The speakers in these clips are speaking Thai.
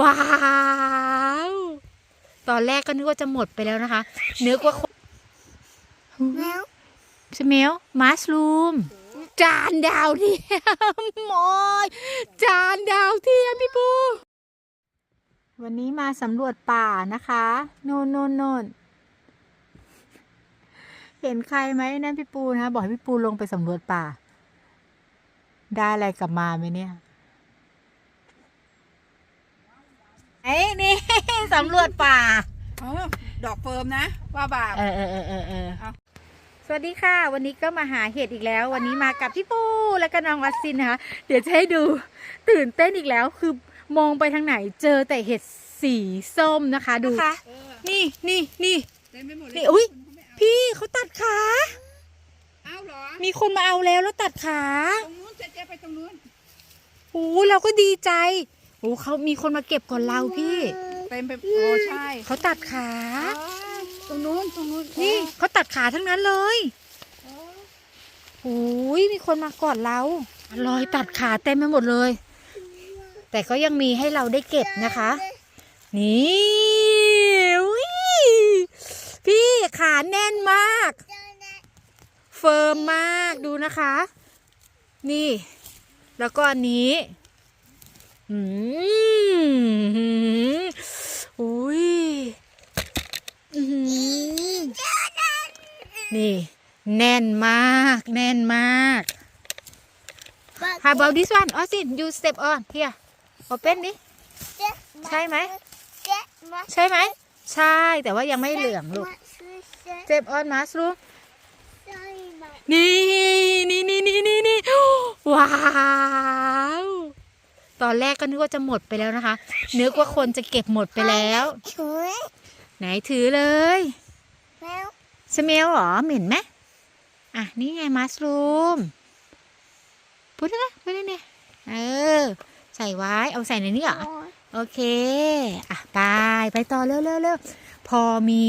ว้าว ตอนแรกก็นึกว่าจะหมดไปแล้วนะคะนึกว่าแมวสเมลมัสลูม จานดาวเทียมโอ้ยจานดาวเทียมพี่ปู วันนี้มาสำรวจป่านะคะโน่นโน่นโน่นเห็นใครไหมนั่นพี่ปูนะ บอกให้พี่ปูลงไปสำรวจป่า ได้อะไรกลับมาไหมเนี่ยไอ้นี่ สำรวจป่า เออดอกเฟิร์มนะ ว่าบาป เออเออเออเออเออเอาสวัสดีค่ะ วันนี้ก็มาหาเห็ดอีกแล้ว วันนี้มากับพี่ปูและก็น้องวัสซินนะคะ เดี๋ยวจะให้ดูตื่นเต้นอีกแล้ว คือมองไปทางไหนเจอแต่เห็ดสีส้มนะคะ ดูเออนี่นี่นี่ เต็มไปหมดเลยนี่อุ๊ย คนเขาไม่เอาพี่เขาตัดขา เอาเหรอมีคนมาเอาแล้วแล้วตัดขาตรงนู้นเจ๊เจ๊ไปตรงนู้นโอ้เราก็ดีใจโอ้เขามีคนมาเก็บก่อนเราพี่ เต็มไปโอ้ใช่เขาตัดขาอ๋อตรงนู้นตรงนู้นนี่เขาตัดขาทั้งนั้นเลยอ๋อโอ้ยมีคนมากอดเรารอยตัดขาเต็มไปหมดเลย แต่ก็ยังมีให้เราได้เก็บนะคะ นี่อุ๊ยพี่ขาแน่นมาก เฟิร์มมากดูนะคะ นี่ แล้วก็อันนี้ อืมอุ้ยอื้อหือ นี่ แน่นมาก แน่นมาก How about this one Austin you step on here open ดิใช่ไหม ใช่ไหม ใช่ แต่ว่ายังไม่เหลืองลูก step on mushroom นี่นี่นี่นี่นี่นี่ว้าว ตอนแรกก็นึกว่าจะหมดไปแล้วนะคะ นึกว่าคนจะเก็บหมดไปแล้ว ไหนถือเลย สเมลเหรอเหม็นไหมอะ นี่ไงมัสรูมพูดนะพูดนี่เออ ใส่ไว้เอาใส่ในนี้เหรอ โอเค อะ ไป ไปต่อเร็วเร็วเร็วพอมี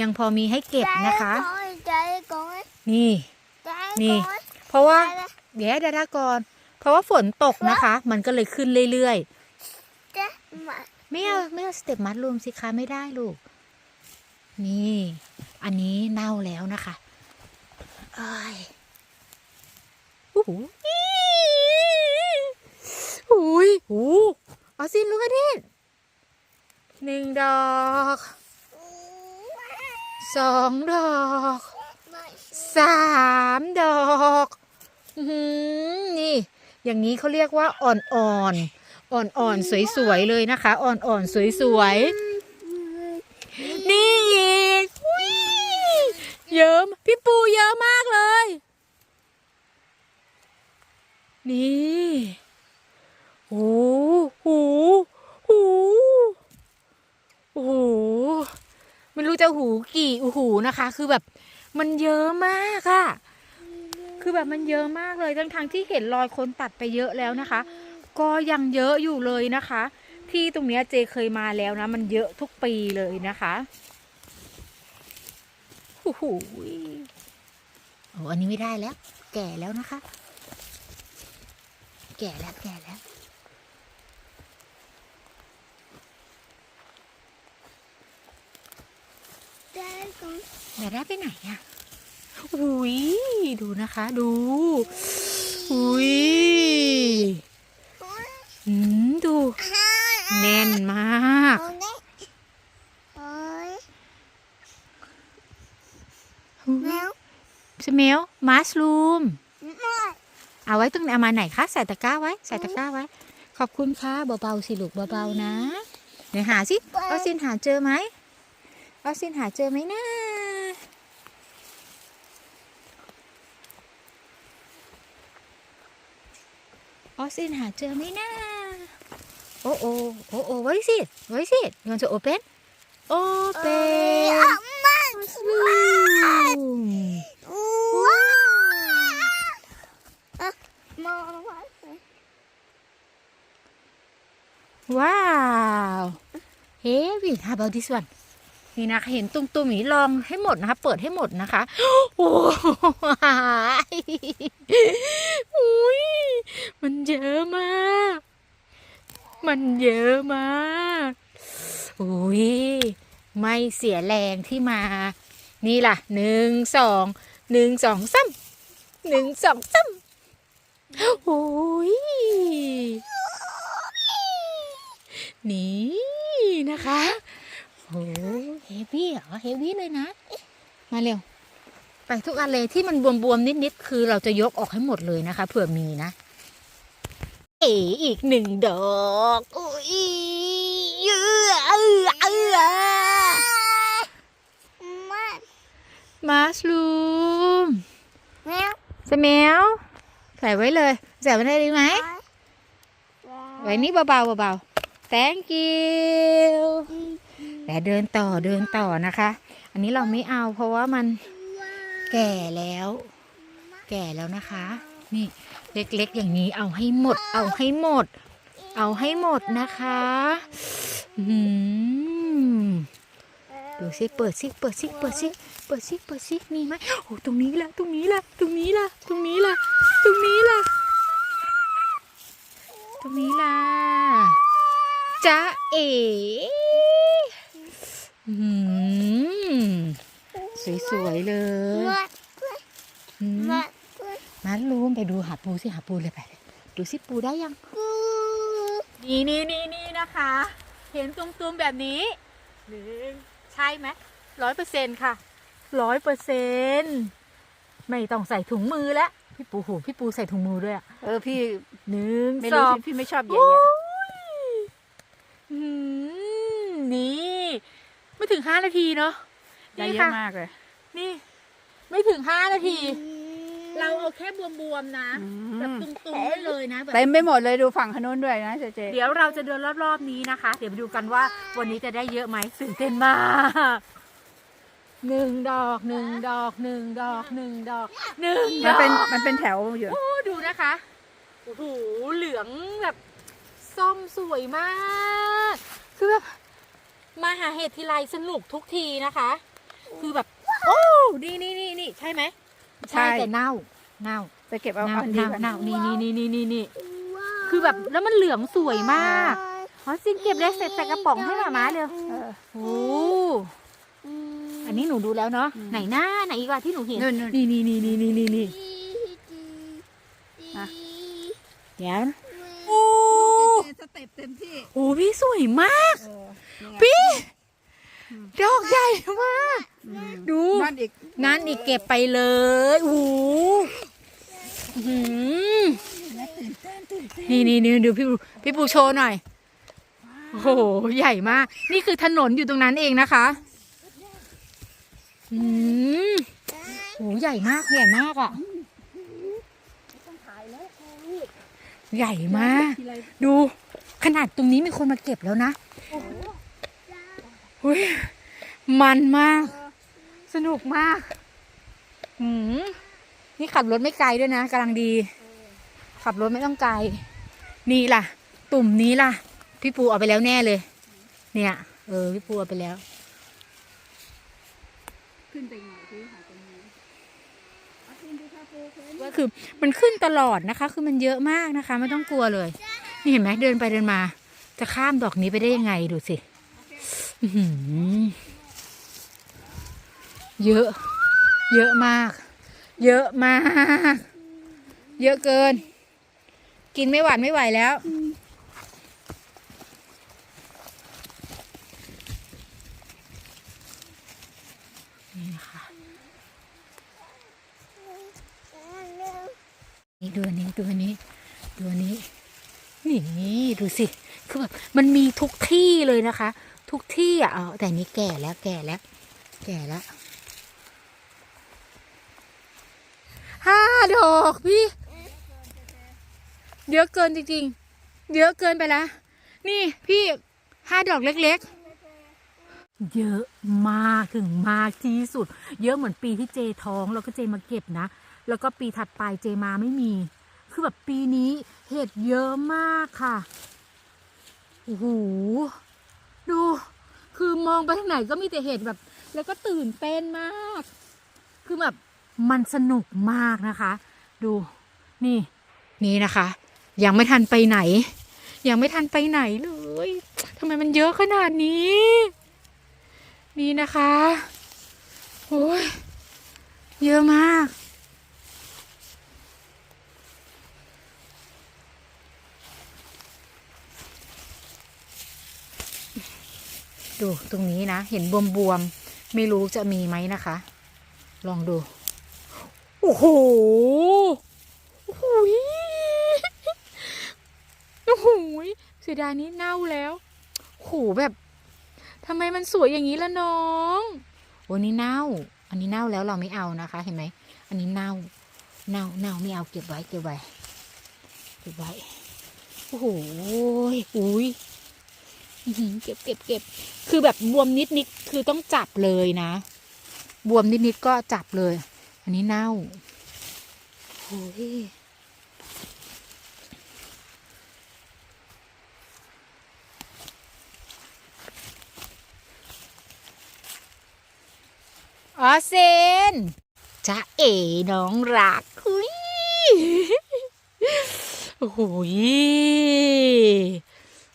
ยังพอมีให้เก็บนะคะ นี่ นี่ เพราะว่า เดี๋ยวเดยวดาก่อนเพราะว่าฝนตกนะคะ มันก็เลยขึ้นเรื่อยๆไม่เอาไม่เอาสเต็ปมัดรวมสิคะไม่ได้ลูก นี่ อันนี้เน่าแล้วนะคะเอ้ยโอ้โหอุ้ยโอ้โหเอาสิลูกอาทิตย์หนึ่งดอกสองดอกสามดอกอื้อหือนี่ อย่างนี้เขาเรียกว่าอ่อนๆอ่อนๆสวยๆเลยนะคะ อ่อนๆสวยๆนี่อีกอุ๊ยเยอะมพี่ปูเยอะมากเลย นี่โอ้โหโอ้โหโอ้โหไม่รู้จะหูกี่หู นะคะ คือแบบมันเยอะมากอะคือแบบมันเยอะมากเลยทั้งทงที่เห็นรอยคนตัดไปเยอะแล้วนะคะ ก็ยังเยอะอยู่เลยนะคะ ที่ตรงเนี้ยเจเคยมาแล้วนะ มันเยอะทุกปีเลยนะคะโอ้โหโอ้อันนี้ไม่ได้แล้ว แก่แล้วนะคะ แก่แล้วแก่แล้ว เดี๋ยวได้ไปไหนอะอุ้ยดูนะคะ ดู อุ้ยอืมดู แน่นมากสเมลมัสลูมเอาไว้ตรงไหนเอามาไหนคะใส่ตะกร้าไว้ใส่ตะกร้าไว้ขอบคุณค่ะเบาๆสิลูกเบาๆนะเดี๋ยวหาสิออสซินหาเจอไหมออสซินหาเจอไหมนะ ออสซินหาเจอไหมนะโอ้โอ้โอ้โอ้ what is it what is it you want to open open mushroom ว้าวเฮ้ย how about this one นี่นะคะเห็นตุ้มๆอย่างนี้ลองให้หมดนะคะ เปิดให้หมดนะคะ โอ้ยอุ้ย มันเยอะมาก มันเยอะมากโอ้ยไม่เสียแรงที่มา นี่ล่ะหนึ่งสองหนึ่งสองซ้ำหนึ่งสองซ้ำโอ้ยนี่นะคะโอ้เฮฟวี่เหรอเฮฟวี่เลยนะ มาเร็ว ไปทุกอันเลยที่มันบวมๆนิดๆคือเราจะยกออกให้หมดเลยนะคะเผื่อมีนะ เอ๋อีกหนึ่งดอกอุ้ยเออเออเออมัสลูมสเมลใส่ไว้เลยใส่ไว้ได้ดีไหมไว้นี่เบาๆเบาๆ thank you แต่เดินต่อเดินต่อนะคะ อันนี้เราไม่เอาเพราะว่ามันแก่แล้ว แก่แล้วนะคะ นี่ เล็กๆ อย่างนี้เอาให้หมด เอาให้หมด เอาให้หมดนะคะอืมดูสิเปิดสิเปิดสิเปิดสิเปิดสิเปิดสิมีไหมโอ้ตรงนี้ละตรงนี้ละตรงนี้ละตรงนี้ละตรงนี้ละตรงนี้ละจ้าเอ๋อืมสวยๆเลย อืมมาลูมไปดูหาปูสิหาปูเลยไปเลยดูสิปูได้ยังนี่นี่นี่นี่นะคะ เห็นตุ่มๆแบบนี้หนึ่งใช่ไหมร้อยเปอร์เซ็นค่ะร้อยเปอร์เซ็นไม่ต้องใส่ถุงมือแล้วพี่ปูหูพี่ปูใส่ถุงมือด้วยอะเออพี่หนึ่งไม่สรู้องสิพี่ไม่ชอบแย่โอ้ยอืมนี่ไม่ถึงห้านาทีเนาะๆได้นี่เยค่ะอะมากเลย นี่ ไม่ถึงห้านาที เราเอาแค่บวมๆนะอืแบบมตุ้มๆได้เลยนะแบบเต็มไปหมดเลยดูฝั่งขนุนด้วยนะเจเจเดี๋ยวเราจะเดินรอบๆนี้นะคะ เดี๋ยวไปดูกันว่าวันนี้จะได้เยอะไหมตื่นเต้นมากหนึ่งดอกหนึ่งดอกหนึ่งดอกหนึ่งดอกหนึ่งดมันอกเป็นมันเป็นแถวอยู่โอ้ดูนะคะโอ้โหเหลืองแบบส้มสวยมากคือแบบมาหาเห็ดทีไรสนุกทุกทีนะคะ คือแบบ โอ้นี่นี่นี่นี่ใช่ไหม ใช่แต่เน่าเน่าไปเก็บเอาเน่าอันดีเน่าก่อนเน่านี่นี่นี่นี่นี่นี่คือแบบแล้วมันเหลืองสวยมากอ๋อซินเก็บเลยเสร็จใส่กระป๋องให้หมาม้าเลยเออ โอ้อันนี้หนูดูแล้วเนาะอืม ไหนหน้าไหนอีกว่าที่หนูเห็นนู่นนู่น นี่นี่นี่นี่นี่นี่นี่อะ เดี๋ยวนะโอ้สเต็ปเต็มที่โหพี่สวยมาก เออนี่ไงพี่ ดอกใหญ่มากอืม ดู นั่นอีกนั่นอีกเก็บไปเลยโอ้โหอื้อหือนี่นี่นี่ดูพี่ปูพี่ปูโชว์หน่อย โอ้โห ใหญ่มาก นี่คือถนนอยู่ตรงนั้นเองนะคะ อืมโอ้โหใหญ่มากใหญ่มากอะ ใหญ่มากทีไรดูขนาดตรงนี้มีคนมาเก็บแล้วนะหุยมันมาก สนุกมาก หืม นี่ขับรถไม่ไกลด้วยนะกำลังดี ขับรถไม่ต้องไกล นี่ล่ะ ตุ่มนี้ล่ะ พี่ปูเอาไปแล้วแน่เลย เนี่ย เออ พี่ปูเอาไปแล้ว ขึ้นไปหน่อยที่หาตรงนี้เอาขึ้นดูค่ะปูขึ้นก็คือมันขึ้นตลอดนะคะ คือมันเยอะมากนะคะ ไม่ต้องกลัวเลย นี่เห็นไหมเดินไปเดินมา จะข้ามดอกนี้ไปได้ยังไงดูสิ อื้อหือ เยอะ เยอะมาก เยอะมาก เยอะเกิน กินไม่หวานไม่ไหวแล้ว นี่นะคะนี่ดูอันนี้ดูอันนี้ดูอันนี้ นี่ดูสิ คือแบบมันมีทุกที่เลยนะคะ ทุกที่อะเอาแต่นี้แก่แล้วแก่แล้ว แก่แล้ว ห้าดอกพี่ เยอะเกินจริงๆ เยอะเกินไปแล้วนี่พี่ห้าดอกเล็กๆ เยอะมากถึงมากที่สุด เยอะเหมือนปีที่เจท้องแล้วก็เจมาเก็บนะ แล้วก็ปีถัดไปเจมาไม่มี คือแบบปีนี้เห็ดเยอะมากค่ะโอ้โหดู คือมองไปทางไหนก็มีแต่เห็ดแบบ แล้วก็ตื่นเต้นมาก คือแบบ มันสนุกมากนะคะ ดูนี่นี่นะคะ ยังไม่ทันไปไหน ยังไม่ทันไปไหนเลยทำไมมันเยอะขนาดนี้ นี่นะคะโอ้ยเยอะมาก ดูตรงนี้นะ เห็นบวมๆ ไม่รู้จะมีไหมนะคะ ลองดู อ้โหโอ้โหยโอ้โหยเสียดายนี้เน่าแล้วโอ้โหแบบทำไมมันสวยอย่างนี้ล่ะน้องโอ้นี่เน่า อันนี้เน่าแล้วเราไม่เอานะคะ เห็นไหม อันนี้เน่า เน่า เน่าไม่เอาเก็บไว้เก็บไว้เก็บไว้ โอ้โหยอุ้ยเก็บเก็บเก็บ คือแบบบวมนิดนิดคือต้องจับเลยนะ บวมนิดนิดก็จับเลย อันนี้เน่าโอ้ยออเซนจะเอ๋น้องรักคุยโอ้โหย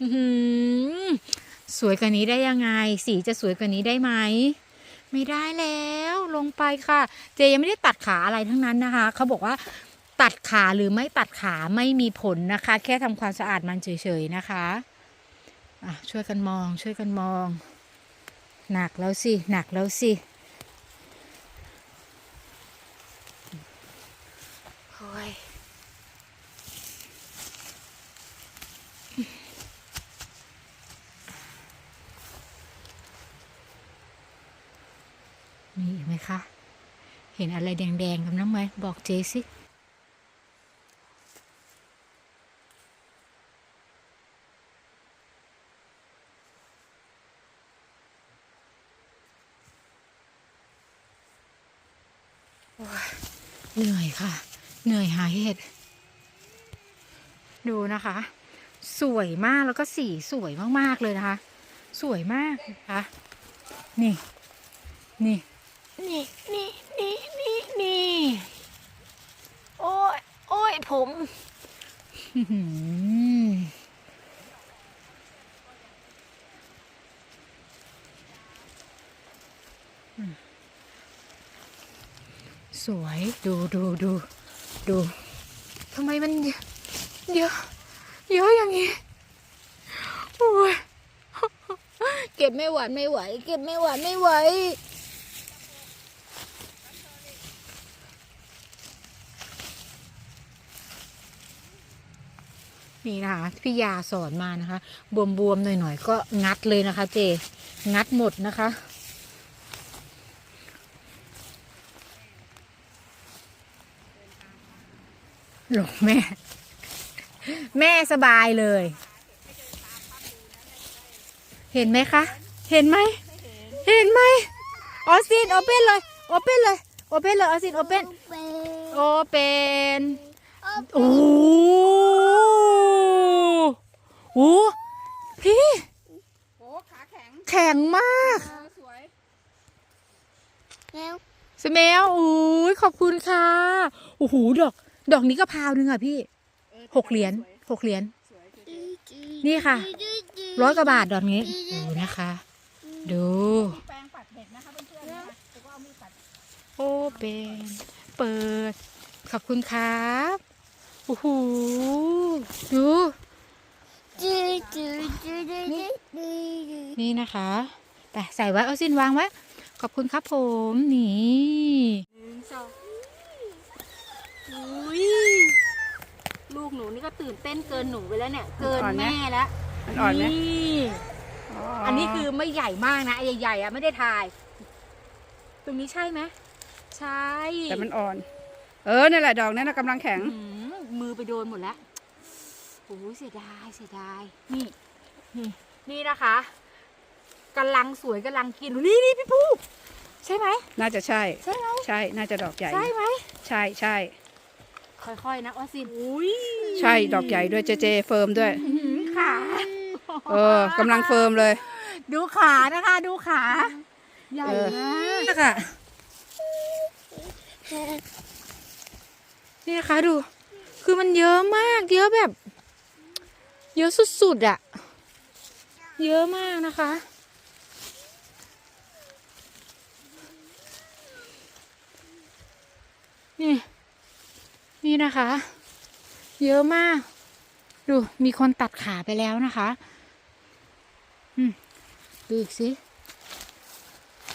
อื้อหือสวยกว่านี้ได้ยังไง สีจะสวยกว่านี้ได้ไหม ไม่ได้แล้ว ลงไปค่ะ เจยังไม่ได้ตัดขาอะไรทั้งนั้นนะคะ เขาบอกว่าตัดขาหรือไม่ตัดขาไม่มีผลนะคะ แค่ทำความสะอาดมันเฉยๆนะคะะช่วยกันมองช่วยกันมอง หนักแล้วสิ หนักแล้วสิโอ้ย มีอีกไหมคะ เห็นอะไรแดงๆกับน้ำไหมบอกเจสิเหนื่อยค่ะ เหนื่อยหาเห็ดดูนะคะ สวยมากแล้วก็สีสวยมาก ๆ เลยนะคะ สวยมากนะคะ นี่ นี่ นี่นี่นี่นี่นี่โอ้ยโอ้ยผมสวยดูดูดูดูทำไมมันเยอะเยอะเยอะอย่างนี้โอ้ยเก็บไม่หวานไม่ไหว เก็บไม่หวานไม่ไหว นี่นะคะพี่ยาสอนมานะคะบวมๆหน่อยๆก็งัดเลยนะคะ เจ งัดหมดนะคะหลงแม่ แม่สบายเลย เห็นไหมคะ เห็นไหม เห็นไหมออซินโอเปนเลยโอเปนเลยโอเปนเลยออซินโอเปนโอเปนโอ้ โหโอ้โหพี่ โอ้ขาแข็งแข็งมากเออสวยสเมลอุ้ยขอบคุณค่ะโอ้โหดอก ดอกนี้ก็พาวหนึงอะพี่เออหกเหรียญหกเหรียญ สวยสวยนี่ค่ะ ร้อยกว่าบาทดอกนี้ดูนะคะ ดู มีแปรงปัดเห็ดนะคะเพื่อนๆนะคะแต่ก็เอามีดปัดโอเป็นเปิด ขอบคุณครับโอ้โหดู นี่นะคะแต่ใส่ไว้เอาสินวางไว้ ขอบคุณครับผมนี่หนึ่งสองอุ้ยลูกหนูนี่ก็ตื่นเต้นเกินหนูไปแล้วเนี่ย เกินอ่อนไหมแม่แล้วมันอ่อนไหมนี่อันนี้คือไม่ใหญ่มากนะไอ้ใหญ่ๆอะไม่ได้ถ่าย ตรงนี้ใช่ไหมใช่ แต่มันอ่อน เออนั่นแหละดอกนั้นนะกำลังแข็งอื้อหือมือไปโดนหมดแล้ว โอ้ยเสียดายเสียดายนี่นี่นี่นะคะกำลังสวยกำลังกินนี่นี่พี่ปูใช่ไหมน่าจะใช่ ใช่ไหมใช่ น่าจะดอกใหญ่ ใช่ไหมใช่ใช่ ค่อยๆนะว่าสินอุ้ยใช่ ดอกใหญ่ด้วยเจเจเฟิร์มด้วยอื้อหือขาเออกำลังเฟิร์มเลย ดูขานะคะ ดูขา ใหญ่เออมากอะนี่นะคะดู คือมันเยอะมาก เยอะแบบ เยอะสุดๆอะเยอะมากนะคะ นี่ นี่นะคะ เยอะมาก ดู มีคนตัดขาไปแล้วนะคะ อืม ดูอีกสิ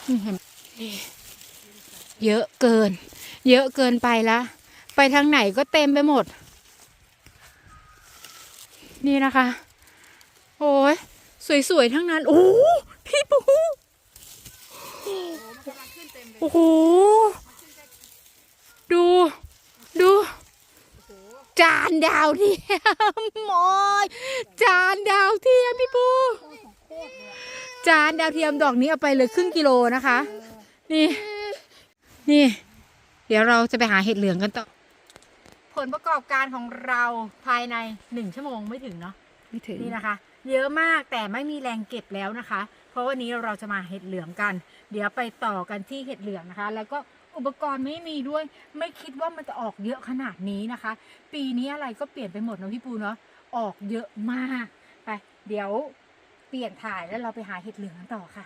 นี่เห็น เยอะเกิน เยอะเกินไปละ ไปทางไหนก็เต็มไปหมด นี่นะคะ โอ้ยสวยๆ ทั้งนั้น โอ้พี่ปูโอ้โห ดู ดู จานดาวเทียมโอ้ยจานดาวเทียมพี่ปู จานดาวเทียมดอกนี้เอาไปเลยครึ่งกิโลนะคะ นี่ นี่ เดี๋ยวเราจะไปหาเห็ดเหลืองกันต่อ ผลประกอบการของเราภายในหนึ่งชั่วโมงไม่ถึงเนาะไม่ถึงนี่นะคะ เยอะมากแต่ไม่มีแรงเก็บแล้วนะคะ เพราะวันนี้เราจะมาเห็ดเหลืองกัน เดี๋ยวไปต่อกันที่เห็ดเหลืองนะคะ แล้วก็อุปกรณ์ไม่มีด้วย ไม่คิดว่ามันจะออกเยอะขนาดนี้นะคะ ปีนี้อะไรก็เปลี่ยนไปหมดเนอะพี่ปูเนาะออกเยอะมากไป เดี๋ยวเปลี่ยนถ่ายแล้วเราไปหาเห็ดเหลืองกันต่อค่ะ